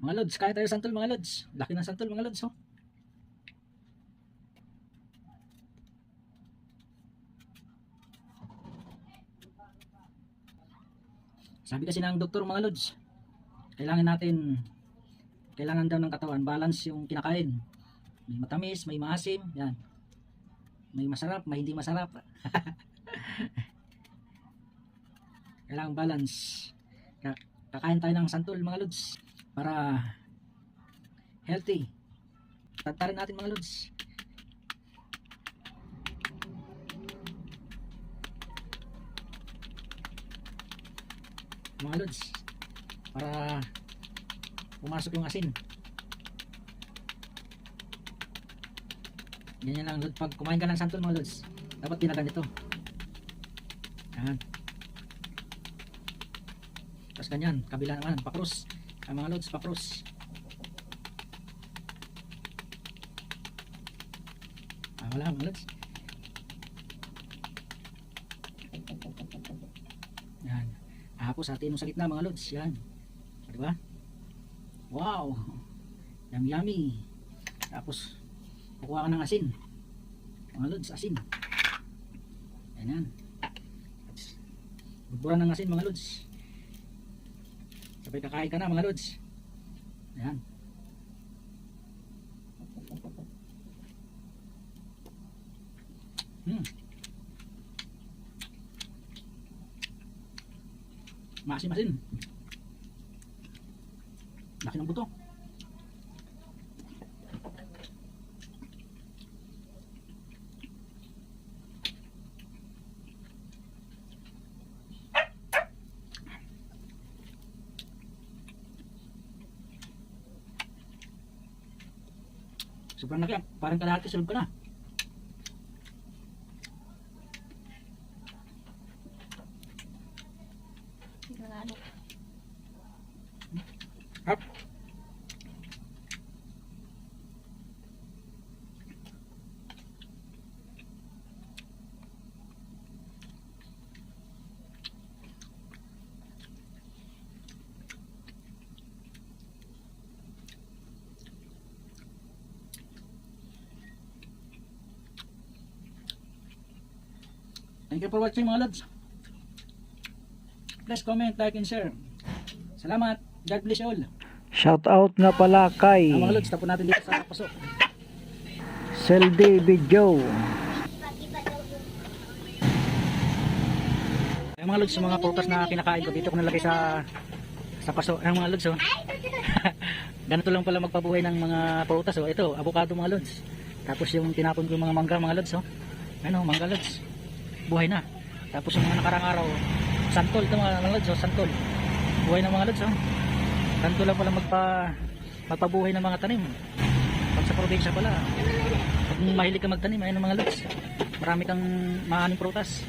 Mga lods, kaya tayo santol mga lods. Laki ng santol mga lods, oh. Sabi kasi ng doktor mga lods, kailangan natin, kailangan daw ng katawan, balance yung kinakain. May matamis, may maasim, yan. May masarap, may hindi masarap. kailangan balance. Ka- Kakain tayo ng santol mga lods para healthy. Tantarin natin mga lods. Mga lods para pumasok yung asin. Ganyan lang lods. Pag kumain ka ng santol mga lods, dapat tinagan ito. Yan. Tapos ganyan, kabila naman, pakros. Ang mga lods, pakros. Ah, wala mga lods. Yan. Ahapos sa atin sa gitna mga lods. Yan. O, Diba? Wow! Yummy yummy. Tapos, kukuha ka ng asin. Mga lods, asin. Yan yan. Budburan ng asin mga lods. Sabay kakain ka na mga lods. Ayan. Hmm. Maasim-asim. Laki ng buto. Sobrang laki. ah. Parang kalahati sulog ka na. Sigurado. Thank you for watching mga lods. Please comment, like, and share. Salamat. God bless you all. Shout out nga pala kay Ang mga lods, tapon natin dito sa paso. Seldy Video. Ang mga lods, mga prutas na kinakain ko, dito ko nalagay sa sa paso. Ang mga lods, oh. Ganito lang pala magpabuhay ng mga prutas, oh. Ito, avocado mga lods. Tapos yung tinapon ko yung mga mangga, mga lods, oh. Ano, mangga lods. Buhay na. Tapos yung mga nakarang araw, santol ito mga, lods, oh. Santol. Buhay na mga lods, oh. Ganito lang pala magpa magpabuhay ng mga tanim. Pag sa probinsya pala, pag mahilig ka magtanim, ayun ang mga lods. Marami kang maaning prutas.